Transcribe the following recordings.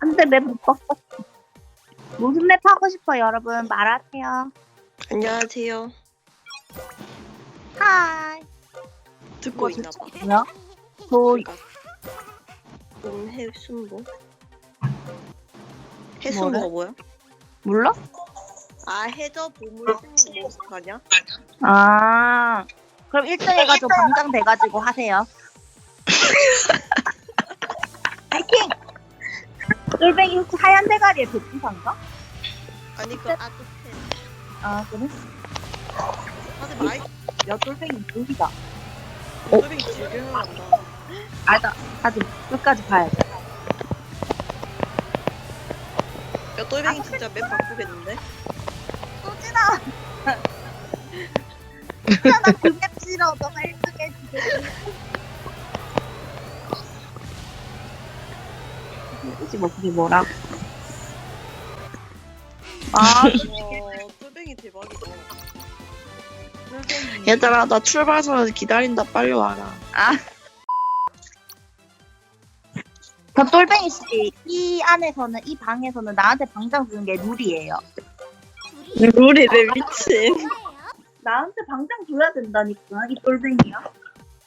안돼 맵못 봤어. 무슨 맵 하고 싶어 여러분 말하세요. 안녕하세요. 하이. 듣고 이거 있나 봐. 뭐야? 저 그러니까 음, 해순보. 해순보가 뭐야? 몰라? 아 해저 보물 승부 가냐? 아 그럼 1등 해가지고 방장 돼가지고 하세요. 똘뱅이 혹시 하얀 대가리에 백지산가? 아니 그 아트템. 아 그래? 다들 많이 야 똘뱅이 무기다. 소빙 즐겨 한다. 알다. 아직 끝까지 봐야지. 야 똘뱅이 진짜 맵 바꾸겠는데? 소진아! 소진아 그맵 싫어. 너가 1 뭐 그게 뭐라? 아와 똘뱅이 대박이다. 똘뱅이. 얘들아 나 출발선 기다린다 빨리 와라 저 똘뱅이 씨, 이 안에서는, 이 방에서는 나한테 방장 주는 게 룰이에요. 룰이래 미친. 나한테 방장 줘야 된다니까, 이 똘뱅이야.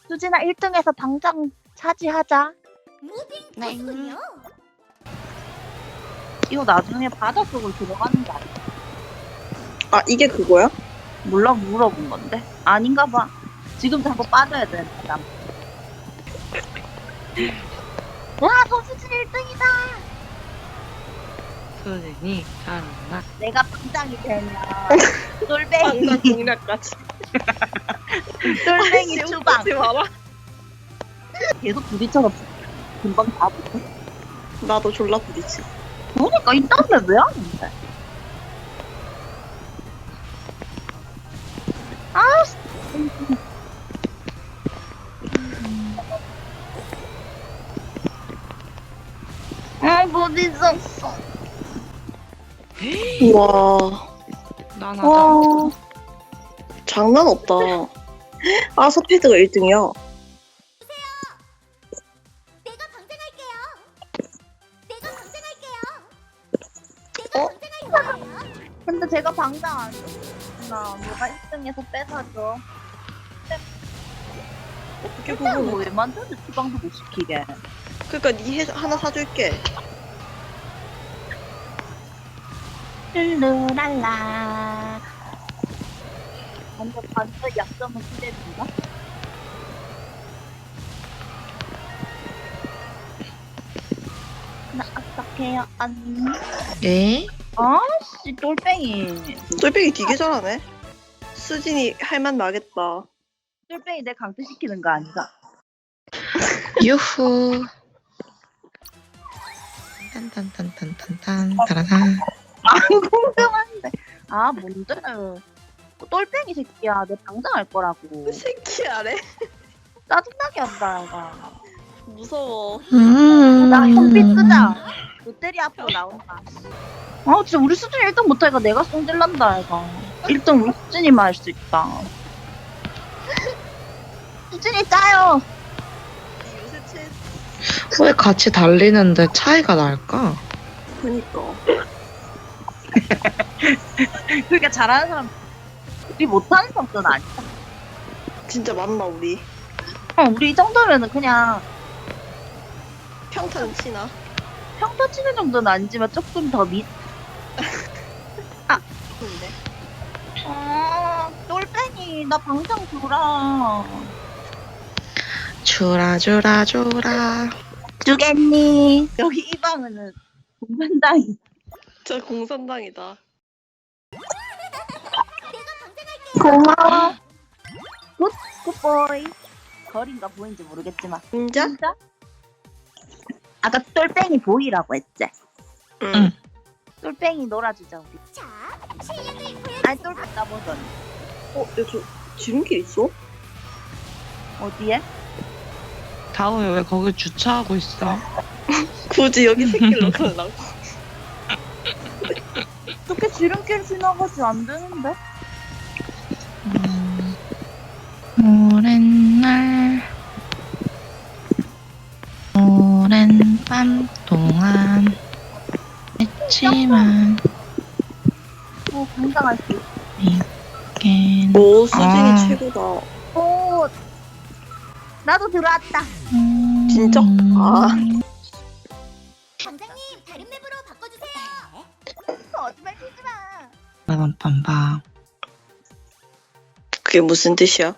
수진아, 1등에서 방장 차지하자. 네. 이거 나중에 바닷속으로 들어가는 거 아니야? 아 이게 그거야? 몰라, 물어본 건데. 아닌가 봐. 지금 자꾸 빠져야 돼, 바다. 와, 서수진 1등이다! 수진이 잘한다 내가 방장이 되면, 똘뱅이, 공략까지. 똘뱅이 추방. 마라. 계속 부딪혀서 금방 다 붙어. 나도 졸라 부딪히. 그러니까 이딴 데왜 하는데? 아, 씨. 아, 못 있었어. 우와 나나다 와, 장난 없다. 아 서 패드가 1등이야. 근데 제가 방장 안 줬구나. 누가 1등에서 뺏어줘. 어떻게 보면 뭐왜 만들지 추방도 못 시키게. 그러니까 니 해, 하나 사줄게. 룰루랄라. 완전 반전 약점은 기대된다. 나 어떡해요, 언니? 네? 아씨, 똘뱅이. 똘뱅이 되게 잘하네. 수진이 할만 나겠다. 똘뱅이 내 강퇴시키는 거 아니가? 유후 딴딴딴딴딴딴 따라단 아, 궁금한데. 아, 뭔데? 똘뱅이 새끼야. 내 당장할 거라고. 새끼야래. 짜증나게 한다, 얘가. 무서워. 음나 컴퓨 끄자. 롯데리 앞으로 나온다. 아, 진짜 우리 수준이 1등 못하니까 내가 쏜질난다, 얘가. 1등 우리 수준이만 할 수 있다. 수준이 짜요. 이 요새 최 왜 같이 달리는데 차이가 날까? 그니까. 그러니까 잘하는 사람, 우리 못하는 정도는 아니다. 진짜 맞나 우리. 어, 우리 이 정도면은 그냥 평탄 치나. 평타 치는 정도는 아니지만 조금 더 밑. 근데 아, 똘뱅이, 나 방장 줘라. 주라 주라 주라 주겠니? 여기 이 방은 공산당이. 진짜 공산당이다. 고마워. 굿, 굿보이. 거리가 보이는지 모르겠지만. 진짜? 진짜? 아까 똘뱅이 보이라고 했지? 응. 똘뱅이 놀아주자, 우리. 자. 똘 갔다 보더니. 어, 야저 지름길 있어? 어디에? 다음에 왜 거기 주차하고 있어? 굳이 여기 새길로 가려고. 어떻게 지름길 지나가지 안 되는데? 음, 오랜 날 오랜 밤 동안 했지만 어, 당장할 수 있어. 걘오 수진이 아. 최고다. 오, 나도 들어왔다. 진짜? 아. 방장님 다른 맵으로 바꿔주세요. 거짓말 치지 마. 빰빰빰 그게 무슨 뜻이야?